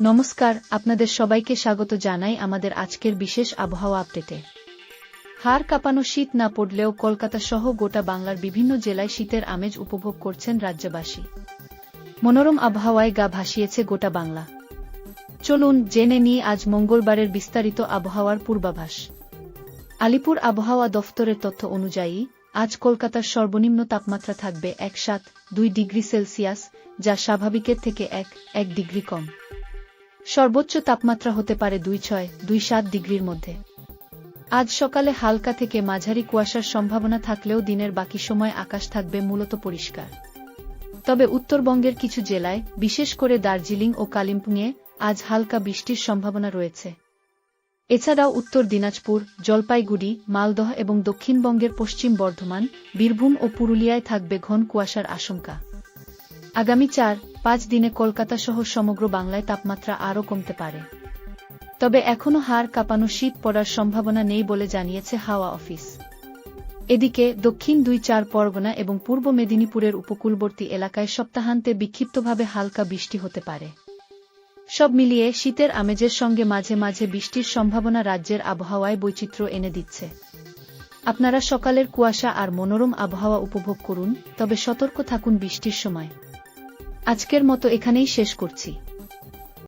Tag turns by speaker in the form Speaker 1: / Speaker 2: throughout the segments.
Speaker 1: নমস্কার, আপনাদের সবাইকে স্বাগত জানাই আমাদের আজকের বিশেষ আবহাওয়া আপডেটে। হাড় কাঁপানো শীত না পড়লেও কলকাতা সহ গোটা বাংলার বিভিন্ন জেলায় শীতের আমেজ উপভোগ করছেন রাজ্যবাসী। মনোরম আবহাওয়ায় গা ভাসিয়েছে গোটা বাংলা। চলুন জেনে নিই আজ মঙ্গলবারের বিস্তারিত আবহাওয়ার পূর্বাভাস। আলিপুর আবহাওয়া দফতরের তথ্য অনুযায়ী, আজ কলকাতার সর্বনিম্ন তাপমাত্রা থাকবে এক সাত দুই ডিগ্রি সেলসিয়াস, যা স্বাভাবিকের থেকে এক এক ডিগ্রি কম। সর্বোচ্চ তাপমাত্রা হতে পারে দুই ছয়, দুই সাত ডিগ্রির মধ্যে। আজ সকালে হালকা থেকে মাঝারি কুয়াশার সম্ভাবনা থাকলেও দিনের বাকি সময় আকাশ থাকবে মূলত পরিষ্কার। তবে উত্তরবঙ্গের কিছু জেলায়, বিশেষ করে দার্জিলিং ও কালিম্পুংয়ে, আজ হালকা বৃষ্টির সম্ভাবনা রয়েছে। এছাড়াও উত্তর দিনাজপুর, জলপাইগুড়ি, মালদহ এবং দক্ষিণবঙ্গের পশ্চিম বর্ধমান, বীরভূম ও পুরুলিয়ায় থাকবে ঘন কুয়াশার আশঙ্কা। আগামী চার, পাঁচ দিনে কলকাতা সহ সমগ্র বাংলায় তাপমাত্রা আরও কমতে পারে। তবে এখনও হাড় কাঁপানো শীত পড়ার সম্ভাবনা নেই বলে জানিয়েছে হাওয়া অফিস। এদিকে দক্ষিণ দুই চার পরগনা এবং পূর্ব মেদিনীপুরের উপকূলবর্তী এলাকায় সপ্তাহান্তে বিক্ষিপ্তভাবে হালকা বৃষ্টি হতে পারে। সব মিলিয়ে শীতের আমেজের সঙ্গে মাঝে মাঝে বৃষ্টির সম্ভাবনা রাজ্যের আবহাওয়ায় বৈচিত্র্য এনে দিচ্ছে। আপনারা সকালের কুয়াশা আর মনোরম আবহাওয়া উপভোগ করুন, তবে সতর্ক থাকুন বৃষ্টির সময়। আজকের মতো এখানেই শেষ করছি।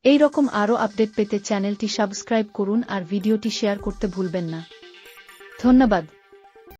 Speaker 1: এই রকম আরও আপডেট পেতে চ্যানেলটি সাবস্ক্রাইব করুন আর ভিডিওটি শেয়ার করতে ভুলবেন না। ধন্যবাদ।